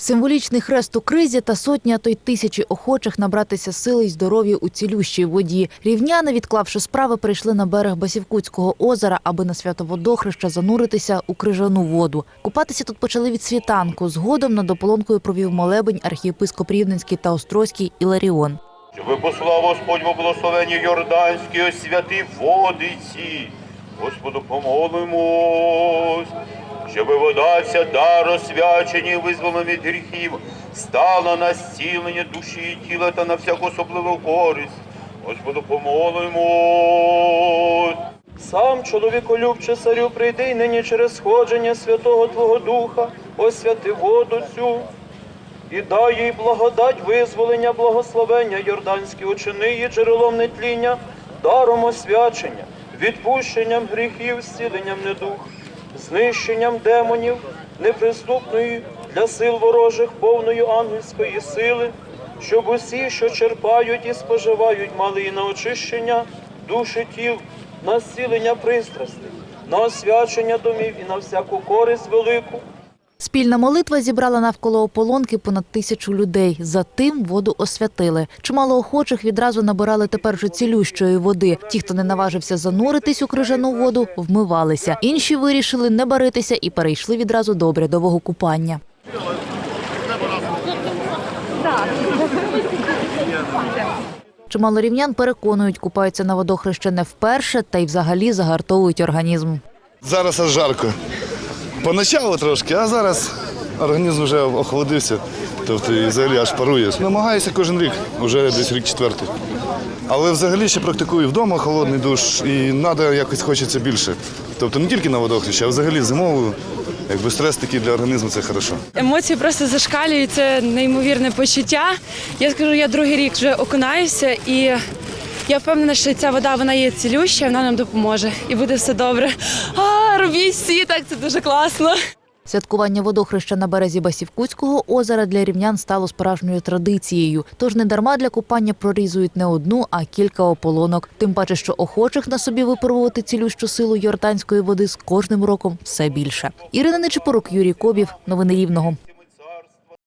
Символічний хрест у кризі та сотні, а то й тисячі охочих набратися сили й здоров'я у цілющій воді. Рівняни, відклавши справи, прийшли на берег Басівкутського озера, аби на свято водохреща зануритися у крижану воду. Купатися тут почали від світанку. Згодом над ополонкою провів молебень архієпископ Рівненський та Острозький Іларіон. Щоби послав Господь во благословенні Йорданські, освяти водиці. Господу помолимось, щоби вода ця дар освячені, визволена від гріхів, стала на зцілення душі і тіла та на всяку особливу користь. Господу помолимось. Сам чоловіколюбче царю прийди й нині через сходження Святого Твого Духа, освяти воду цю, і дай їй благодать визволення, благословення Йорданські учини її джерелом нетління, даром освячення, відпущенням гріхів, зціленням недух, знищенням демонів, неприступної для сил ворожих повної ангельської сили, щоб усі, що черпають і споживають, мали і на очищення душі тіл, на зцілення пристрастей, на освячення домів і на всяку користь велику. Спільна молитва зібрала навколо ополонки понад тисячу людей. За тим воду освятили. Чимало охочих відразу набирали тепер вже цілющої води. Ті, хто не наважився зануритись у крижану воду, вмивалися. Інші вирішили не баритися і перейшли відразу до обрядового купання. Чимало рівнян переконують, купаються на водохреще не вперше, та й взагалі загартовують організм. Зараз жарко. Поначалу трошки, а зараз організм вже охолодився. Тобто і взагалі аж парує. Намагаюся кожен рік, вже десь рік четвертий. Але взагалі ще практикую вдома холодний душ і треба якось хочеться більше. Тобто не тільки на водохрещі, а взагалі зимовою. Якби стрес такий для організму це хорошо. Емоції просто зашкалюють, це неймовірне почуття. Я скажу, я другий рік вже окунаюся, і я впевнена, що ця вода вона є цілюща, вона нам допоможе і буде все добре. А, робіть всі так, це дуже класно. Святкування водохреща на березі Басівкутського озера для рівнян стало справжньою традицією. Тож не дарма для купання прорізують не одну, а кілька ополонок. Тим паче, що охочих на собі випробувати цілющу силу йорданської води з кожним роком все більше. Ірина Нечипорук, Юрій Кобів. Новини Рівного.